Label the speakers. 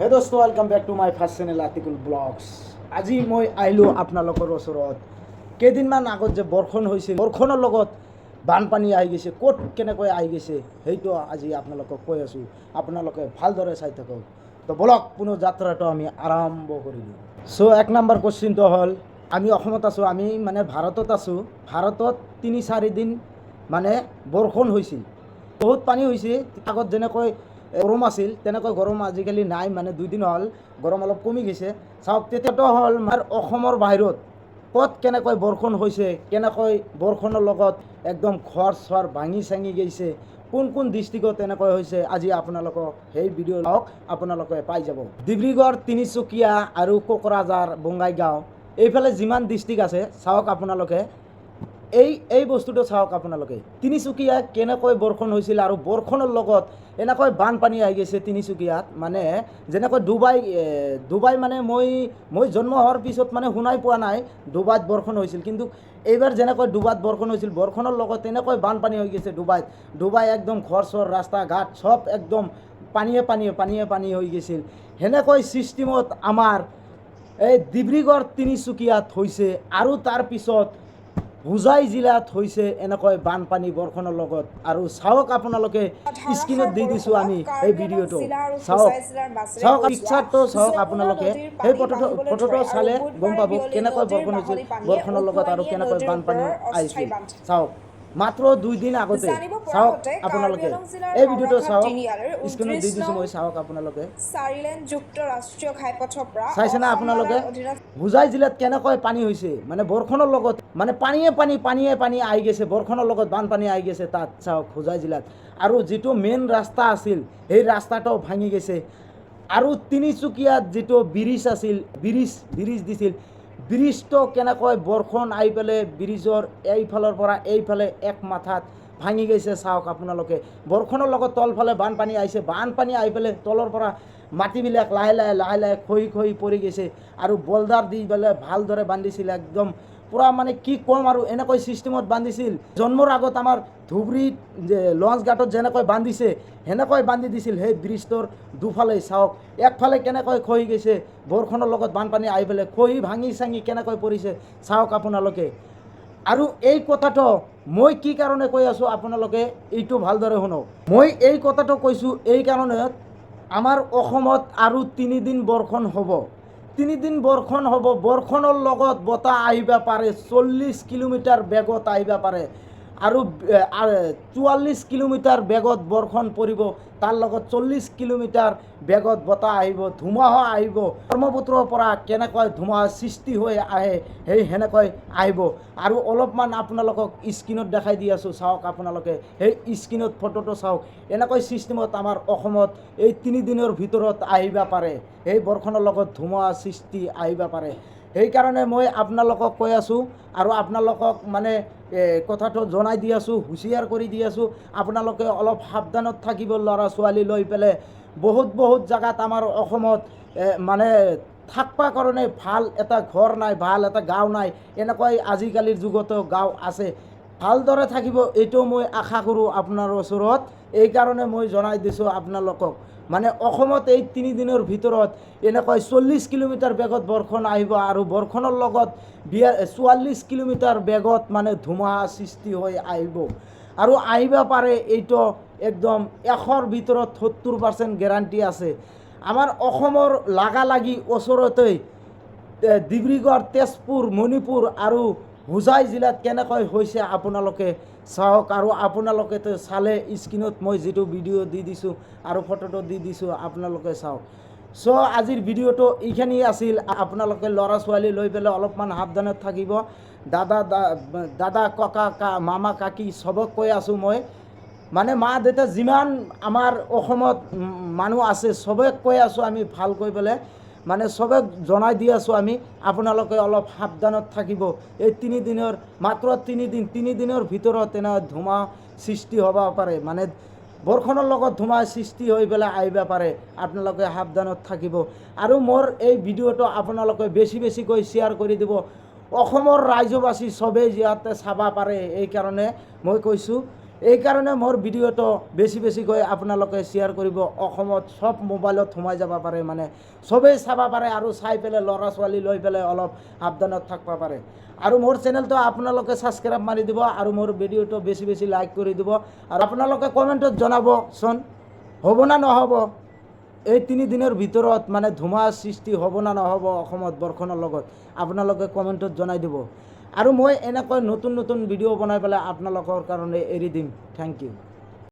Speaker 1: হে দোস্ত welcome back to my first channel article blogs আজি মই আহিলোঁ আপোনালোকৰ ওচৰত। কেইদিনমান আগত যে বৰষুণ হৈছিল, বৰষুণৰ লগত বানপানী আহি গৈছে, ক'ত কেনেকৈ আহি গৈছে, সেইটো আজি আপোনালোকক কৈ আছোঁ। আপোনালোকে ভালদৰে চাই থাকক। তো বলক পুনৰ যাত্ৰাটো আমি আৰম্ভ কৰি দিওঁ চ' এক নম্বৰ কুৱেশ্যনটো হ'ল, আমি অসমত আছোঁ, আমি মানে ভাৰতত আছোঁ। ভাৰতত তিনি চাৰিদিন মানে বৰষুণ হৈছিল। বহুত পানী হৈছে, আগত যেনেকৈ গৰম আছিল, তেনেকৈ গৰম আজিকালি নাই মানে দুদিন হ'ল গৰম অলপ কমি গৈছে। চাওক তেতিয়াতো হ'ল আমাৰ অসমৰ বাহিৰত ক'ত কেনেকৈ বৰষুণ হৈছে, কেনেকৈ বৰষুণৰ লগত একদম ঘৰ চৰ ভাঙি চাঙি গৈছে, কোন কোন ডিষ্ট্ৰিক্টত তেনেকৈ হৈছে, আজি আপোনালোকক সেই ভিডিঅ' লওক, আপোনালোকে পাই যাব। ডিব্ৰুগড়, তিনিচুকীয়া আৰু কোকৰাঝাৰ, বঙাইগাঁও, এইফালে যিমান ডিষ্ট্ৰিক্ট আছে, চাওক আপোনালোকে এই এই বস্তুটো চাওক আপোনালোকে। তিনিচুকীয়া কেনেকৈ বৰষুণ হৈছিল আৰু বৰষুণৰ লগত এনেকৈ বানপানী আহি গৈছে তিনিচুকীয়াত মানে যেনেকৈ ডুবাই ডুবাই মানে মই মই জন্ম হোৱাৰ পিছত মানে শুনাই পোৱা নাই ডুবাইত বৰষুণ হৈছিল। কিন্তু এইবাৰ যেনেকৈ ডুবাইত বৰষুণ হৈছিল, বৰষুণৰ লগত তেনেকৈ বানপানী হৈ গৈছে ডুবাইত। ডুবাই একদম ঘৰ চৰ, ৰাস্তা ঘাট চব একদম পানীয়ে পানীয়ে পানীয়ে পানী হৈ গৈছিল। সেনেকৈ ছিষ্টেমত আমাৰ এই ডিব্ৰুগড় তিনিচুকীয়াত হৈছে আৰু তাৰপিছত হোজাই জিলাত হৈছে এনেকৈ বানপানী বৰষুণৰ লগত। আৰু চাওক আপোনালোকে স্ক্ৰীণত দি দিছোঁ আমি এই ভিডিঅ'টো। চাওক চাওক পিকচাৰটো চাওক আপোনালোকে সেই ফটোটো ফটোটো চালে গম পাব কেনেকৈ বৰষুণ হৈছিল, বৰষুণৰ লগত আৰু কেনেকৈ বানপানী আহিছিল। চাওক। মাত্ৰ দুই দিন আগতে। চাওক আপোনালোকে। এই ভিডিঅ'টো চাওক। স্ক্ৰীণত দি দিছোঁ মই চাওক আপোনালোকে। চাইছেনে আপোনালোকে? হোজাই জিলাত কেনেকৈ পানী হৈছে? মানে বৰষুণৰ লগত মানে পানীয়ে পানী পানীয়ে পানী আহি গৈছে। বৰষুণৰ লগত বানপানী আহি গৈছে তাত চাওক হোজাই জিলাত। আৰু যিটো মেইন ৰাস্তা আছিল সেই ৰাস্তাটো ভাঙি গৈছে। আৰু তিনিচুকীয়াত যিটো ব্ৰিজ আছিল ব্ৰিজ ব্ৰিজ দিছিল ব্ৰিজটো কেনেকৈ বৰষুণ আহি পেলাই ব্ৰিজৰ এইফালৰ পৰা এইফালে এক মাথাত ভাঙি গৈছে। চাওক আপোনালোকে। বৰষুণৰ লগত তলফালে বানপানী আহিছে। বানপানী আহি পেলাই তলৰ পৰা মাটিবিলাক লাহে লাহে লাহে লাহে খহি খহি পৰি গৈছে। আৰু বলদাৰ দি পেলাই ভালদৰে বান্ধিছিলে একদম পূৰা মানে কি ক'ম আৰু এনেকৈ ছিষ্টেমত বান্ধিছিল। জন্মৰ আগত আমাৰ ধুবুৰীত লঞ্চ ঘাটত যেনেকৈ বান্ধিছে, সেনেকৈ বান্ধি দিছিল সেই ব্ৰিজটোৰ দুফালে। চাওক, একফালে কেনেকৈ খহি গৈছে, বৰষুণৰ লগত বানপানী আহি পেলাই খহি ভাঙি চাঙি কেনেকৈ পৰিছে, চাওক আপোনালোকে। আৰু এই কথাটো মই কি কাৰণে কৈ আছোঁ আপোনালোকে এইটো ভালদৰে শুনক। মই এই কথাটো কৈছোঁ এই কাৰণে আমাৰ অসমত আৰু তিনিদিন বৰষুণ হ'ব। তিনিদিন বৰষুণ হ'ব বৰষুণৰ লগত বতাহ আহিব পাৰে চল্লিছ কিলোমিটাৰ বেগত আহিবা পাৰে। আৰু চৌৱাল্লিছ কিলোমিটাৰ বেগত বৰষুণ পৰিব, তাৰ লগত চল্লিছ কিলোমিটাৰ বেগত বতাহ আহিব, ধুমুহা আহিব, ব্ৰহ্মপুত্ৰৰ পৰা কেনেকৈ ধুমুহা সৃষ্টি হৈ আহে, সেই সেনেকৈ আহিব। আৰু অলপমান আপোনালোকক স্ক্ৰীণত দেখাই দি আছোঁ, চাওক আপোনালোকে, সেই স্ক্ৰীণত ফটোটো চাওক, এনেকৈ ছিষ্টেমত আমাৰ অসমত এই তিনিদিনৰ ভিতৰত আহিব পাৰে, সেই বৰষুণৰ লগত ধুমুহা সৃষ্টি আহিব পাৰে। সেইকাৰণে মই আপোনালোকক কৈ আছোঁ, আৰু আপোনালোকক মানে কথাটো জনাই দি আছোঁ, হুঁচিয়াৰ কৰি দি আছোঁ। আপোনালোকে অলপ সাৱধানত থাকিব, ল'ৰা ছোৱালী লৈ পেলাই। বহুত বহুত জেগাত আমাৰ অসমত মানে থাকবা কাৰণে ভালো এটা ঘৰ নাই, ভালো এটা গাঁও নাই। এনেকৈ আজিকালিৰ যুগতো গাঁও আছে। ভালদৰে থাকিব, এইটো মই আশা কৰোঁ আপোনাৰ ওচৰত। এইকাৰণে মই জনাই দিছোঁ আপোনালোকক। মানে অসমত এই তিনিদিনৰ ভিতৰত এনেকৈ চল্লিছ কিলোমিটাৰ বেগত বৰষুণ আহিব আৰু বৰষুণৰ লগত বিয়া চৌৱাল্লিছ কিলোমিটাৰ বেগত মানে ধুমুহা সৃষ্টি হৈ আহিব। আৰু আহিব পাৰে এইটো একদম এশৰ ভিতৰত সত্তৰ পাৰ্চেণ্ট গেৰাণ্টি আছে। আমাৰ অসমৰ লাগালাগি ওচৰতেই ডিব্ৰুগড়, তেজপুৰ, মণিপুৰ আৰু হোজাই জিলাত কেনেকৈ হৈছে আপোনালোকে চাওক আৰু আপোনালোকেতো চালে স্ক্ৰীণত মই যিটো ভিডিঅ' দি দিছোঁ আৰু ফটোটো দি দিছোঁ, আপোনালোকে চাওক। চ' আজিৰ ভিডিঅ'টো এইখিনিয়ে আছিল। আপোনালোকে ল'ৰা ছোৱালী লৈ পেলাই অলপমান সাৱধানত থাকিব। দাদা দাদা, ককা, কা, মামা, কাকি, চবক কৈ আছোঁ মই। মানে মা, দেউতা যিমান আমাৰ অসমত মানুহ আছে চবে কৈ আছোঁ আমি ভালকৈ পেলাই। মানে চবে জনাই দি আছোঁ আমি, আপোনালোকে অলপ সাৱধানত থাকিব। এই তিনিদিনৰ মাত্ৰ তিনিদিন তিনিদিনৰ ভিতৰত এনে ধুমা সৃষ্টি হ'ব পাৰে। মানে বৰষুণৰ লগত ধুমা সৃষ্টি হৈ পেলাই আহিব পাৰে। আপোনালোকে সাৱধানত থাকিব। আৰু মোৰ এই ভিডিঅ'টো আপোনালোকে বেছি বেছিকৈ শ্বেয়াৰ কৰি দিব। অসমৰ ৰাজ্যবাসী চবেই যাতে চাব পাৰে। এইকাৰণে মই কৈছোঁ এই কাৰণে মোৰ ভিডিঅ'টো বেছি বেছিকৈ আপোনালোকে শ্বেয়াৰ কৰিব। অসমত চব মোবাইলত সোমাই যাব পাৰে মানে চবেই চাব পাৰে আৰু চাই পেলাই ল'ৰা ছোৱালী লৈ পেলাই অলপ সাৱধানত থাকিব পাৰে। আৰু মোৰ চেনেলটো আপোনালোকে ছাবস্ক্ৰাইব মাৰি দিব আৰু মোৰ ভিডিঅ'টো বেছি বেছি লাইক কৰি দিব। আৰু আপোনালোকে কমেণ্টত জনাবচোন হ'ব না নহ'ব? এই তিনিদিনৰ ভিতৰত মানে ধুমুহাৰ সৃষ্টি হ'ব না নহ'ব অসমত বৰষুণৰ লগত? আপোনালোকে কমেণ্টত জনাই দিব। আৰু মই এনেকৈ নতুন নতুন ভিডিঅ' বনাই পেলাই আপোনালোকৰ কাৰণে এৰি দিম। Thank you